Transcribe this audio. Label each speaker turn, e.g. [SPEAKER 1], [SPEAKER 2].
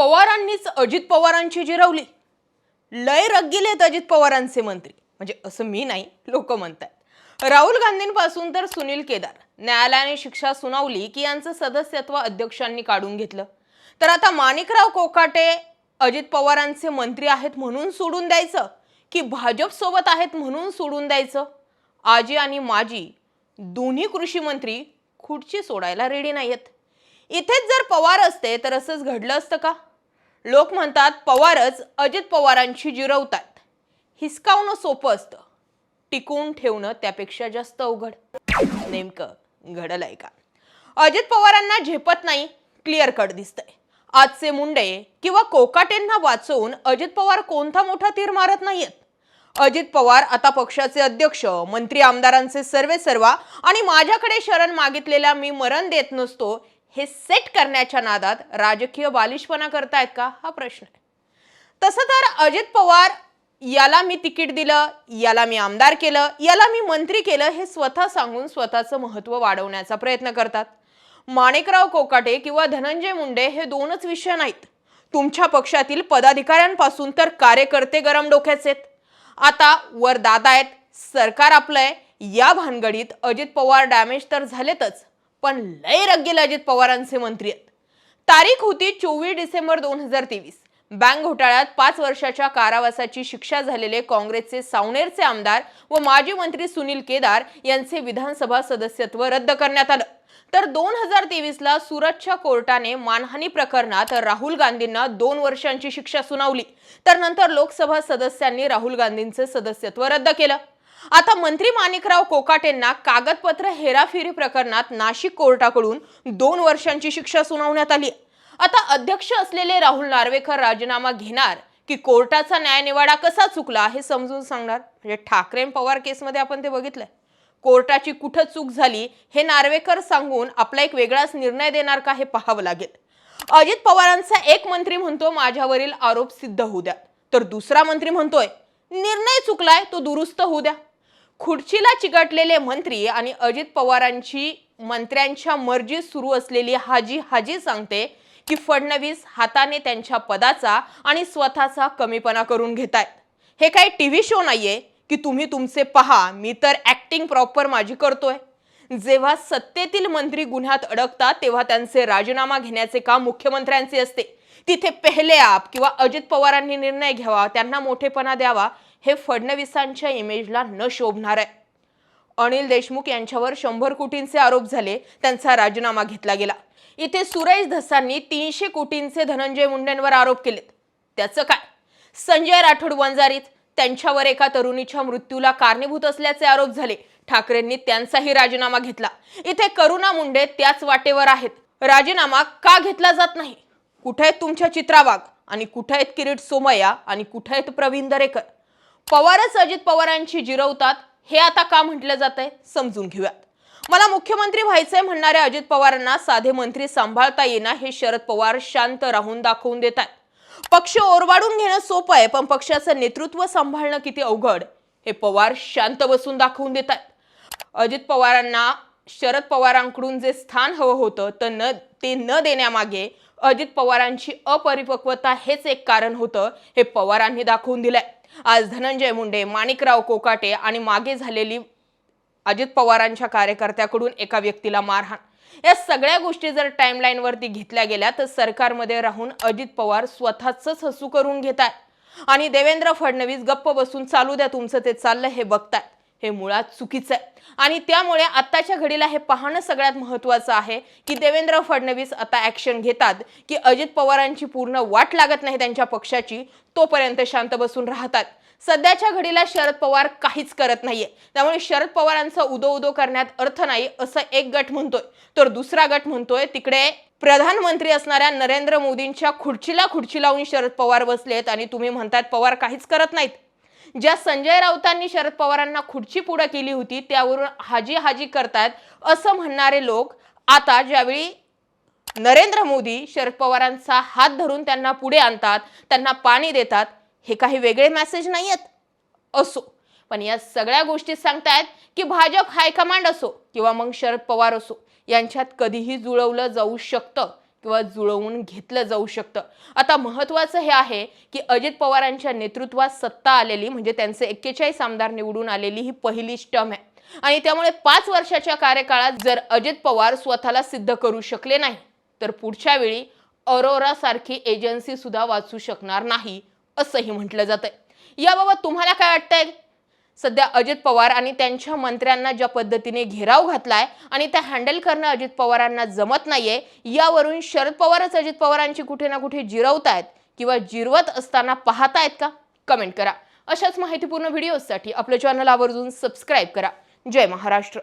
[SPEAKER 1] पवारांनीच अजित पवारांची जिरवली. लय रग्गिलेत अजित पवारांचे मंत्री. म्हणजे असं मी नाही लोक म्हणतात राहुल गांधींपासून तर सुनील केदार. न्यायालयाने शिक्षा सुनावली की यांचं सदस्यत्व अध्यक्षांनी काढून घेतलं. तर आता माणिकराव कोकाटे अजित पवारांचे मंत्री आहेत म्हणून सोडून द्यायचं? की भाजप सोबत आहेत म्हणून सोडून द्यायचं? आजी आणि माजी दोन्ही कृषी मंत्री खुर्ची सोडायला रेडी नाहीयेत. इथेच जर पवार असते तर असंच घडलं असतं का? लोक म्हणतात पवारच अजित पवारांशी जिरवतात. हिसकावणं सोपं असतं. टिकून ठेवणं त्यापेक्षा जास्त अवघड. नेमकं घडलंय का? अजित पवारांना झेपत नाही क्लिअर कट दिसतंय. आजचे मुंडे किंवा कोकाटेंना वाचवून अजित पवार कोणता मोठा तीर मारत नाहीयेत? अजित पवार आता पक्षाचे अध्यक्ष मंत्री आमदारांचे सर्वे सर्वा आणि माझ्याकडे शरण मागितलेला मी मरण देत नसतो हे सेट करण्याच्या नादात राजकीय बालिशपणा करतायत का? हा प्रश्न आहे. तसं तर अजित पवार याला मी तिकीट दिलं याला मी आमदार केलं याला मी मंत्री केलं हे स्वतः सांगून स्वतःचं महत्त्व वाढवण्याचा प्रयत्न करतात. माणिकराव कोकाटे किंवा धनंजय मुंडे हे दोनच विषय नाहीत. तुमच्या पक्षातील पदाधिकाऱ्यांपासून तर कार्यकर्ते गरम डोक्याचे आहेत. आता वर दादा आहेत सरकार आपलं आहे या भानगडीत अजित पवार डॅमेज तर झालेतच. पण लय रग्गील अजित पवारांचे मंत्री आहेत. तारीख होती चोवीस डिसेंबर दोन हजार तेवीस. बँक घोटाळ्यात पाच वर्षाच्या कारावासाची शिक्षा झालेले काँग्रेसचे सावनेरचे आमदार व माजी मंत्री सुनील केदार यांचे विधानसभा सदस्यत्व रद्द करण्यात आलं. तर दोन हजार तेवीसला सुरतच्या कोर्टाने मानहानी प्रकरणात राहुल गांधींना दोन वर्षांची शिक्षा सुनावली. तर नंतर लोकसभा सदस्यांनी राहुल गांधींचे सदस्यत्व रद्द केलं. आता मंत्री माणिकराव कोकाटेंना कागदपत्र हेराफेरी प्रकरणात नाशिक कोर्टाकडून दोन वर्षांची शिक्षा सुनावण्यात आली. आता अध्यक्ष असलेले राहुल नार्वेकर राजीनामा घेणार की कोर्टाचा न्यायनिवाडा कसा चुकला हे समजून सांगणार. म्हणजे ठाकरे पवार केसमध्ये आपण ते बघितलंय. कोर्टाची कुठं चूक झाली हे नार्वेकर सांगून आपला एक वेगळाच निर्णय देणार का हे पाहावं लागेल. अजित पवारांचा एक मंत्री म्हणतो माझ्यावरील आरोप सिद्ध होऊ द्या. तर दुसरा मंत्री म्हणतोय निर्णय चुकलाय तो दुरुस्त होऊ द्या. खुर्चीला चिकटलेले मंत्री आणि अजित पवारांची मंत्र्यांच्या मर्जी सुरू असलेली हाजी हाजी सांगते की फडणवीस हाताने त्यांच्या पदाचा आणि स्वतःचा कमीपणा करून घेतायत. हे काही टी व्ही शो नाहीये की तुम्ही तुमचे पहा मी तर ॲक्टिंग प्रॉपर माझी करतोय. जेव्हा सत्तेतील मंत्री गुन्ह्यात अडकतात तेव्हा त्यांचे राजीनामा घेण्याचे काम मुख्यमंत्र्यांचे असते. तिथे पेहले आप किंवा अजित पवारांनी निर्णय घ्यावा त्यांना मोठेपणा द्यावा हे फडणवीसांच्या इमेजला न शोभणार आहे. अनिल देशमुख यांच्यावर शंभर कोटींचे आरोप झाले त्यांचा राजीनामा घेतला गेला. इथे सुरेश धसांनी तीनशे कोटींचे धनंजय मुंडेंवर आरोप केलेत. त्याचं काय? संजय राठोड वंजारीत त्यांच्यावर एका तरुणीच्या मृत्यूला कारणीभूत असल्याचे आरोप झाले. ठाकरेंनी त्यांचाही राजीनामा घेतला. इथे करुणा मुंडे त्याच वाटेवर आहेत. राजीनामा का घेतला जात नाही? कुठे आहेत तुमच्या चित्रावाघ? आणि कुठे आहेत किरीट सोमय्या? आणि कुठे आहेत प्रवीण दरेकर? पवारच अजित पवारांची जिरवतात हे आता का म्हटलं जात आहे समजून घेऊयात. मला मुख्यमंत्री व्हायचंय म्हणणाऱ्या अजित पवारांना साधे मंत्री सांभाळता येणार हे शरद पवार शांत राहून दाखवून देत आहेत पक्ष ओरवाडून घेणं सोपं आहे पण पक्षाचं नेतृत्व सांभाळणं किती अवघड हे पवार शांत बसून दाखवून देत आहेत अजित पवारांना शरद पवारांकडून जे स्थान हवं होतं तर न ते न देण्यामागे अजित पवारांची अपरिपक्वता हेच एक कारण होतं हे पवारांनी दाखवून दिलंय. आज धनंजय मुंडे माणिकराव कोकाटे आणि मागे झालेली अजित पवारांच्या कार्यकर्त्याकडून एका व्यक्तीला मारहाण. या सगळ्या गोष्टी जर टाईमलाईनवरती घेतल्या गेल्या तर सरकारमध्ये राहून अजित पवार स्वतःच हसू करून घेत आणि देवेंद्र फडणवीस गप्प बसून चालू द्या तुमचं ते चाललं हे बघतायत. हे मुळात चुकीचं आहे. आणि त्यामुळे आत्ताच्या घडीला हे पाहणं सगळ्यात महत्त्वाचं आहे की देवेंद्र फडणवीस आता ॲक्शन घेतात की अजित पवारांची पूर्ण वाट लागत नाही त्यांच्या पक्षाची तोपर्यंत शांत बसून राहतात. सध्याच्या घडीला शरद पवार काहीच करत नाहीये. त्यामुळे शरद पवारांचा उदो उदो करण्यात अर्थ नाही असं एक गट म्हणतोय. तर दुसरा गट म्हणतोय तिकडे प्रधानमंत्री असणाऱ्या नरेंद्र मोदींच्या खुर्चीला खुर्ची लावून शरद पवार बसलेत आणि तुम्ही म्हणतात पवार काहीच करत नाहीत. ज्या संजय राऊतांनी शरद पवारांना खुर्ची पुढे केली होती त्यावरून हाजी हाजी करतायत असं म्हणणारे लोक आता ज्यावेळी नरेंद्र मोदी शरद पवारांचा हात धरून त्यांना पुढे आणतात त्यांना पाणी देतात हे काही वेगळे मेसेज नाही आहेत असो. पण या सगळ्या गोष्टी सांगतायत की भाजप हायकमांड असो किंवा मग शरद पवार असो यांच्यात कधीही जुळवलं जाऊ शकतं. किंवा जुळवून घेतलं जाऊ शकतं. आता महत्त्वाचं हे आहे की अजित पवारांच्या नेतृत्वात सत्ता आलेली म्हणजे त्यांचे एक्केचाळीस आमदार निवडून आलेली ही पहिलीच टर्म आहे. आणि त्यामुळे पाच वर्षाच्या कार्यकाळात जर अजित पवार स्वतःला सिद्ध करू शकले नाही तर पुढच्या वेळी अरोरा सारखी एजन्सी सुद्धा वाचू शकणार नाही असंही म्हटलं जातंय. याबाबत तुम्हाला काय वाटतंय? सध्या अजित पवार आणि त्यांच्या मंत्र्यांना ज्या पद्धतीने घेराव घातलाय आणि त्या हँडल करणं अजित पवारांना जमत नाहीये यावरून शरद पवारच अजित पवारांची कुठे ना कुठे जिरवतायत किंवा जिरवत असताना पाहतायत का? कमेंट करा. अशाच माहितीपूर्ण व्हिडिओसाठी आपलं चॅनल आवर्जून सबस्क्राईब करा. जय महाराष्ट्र.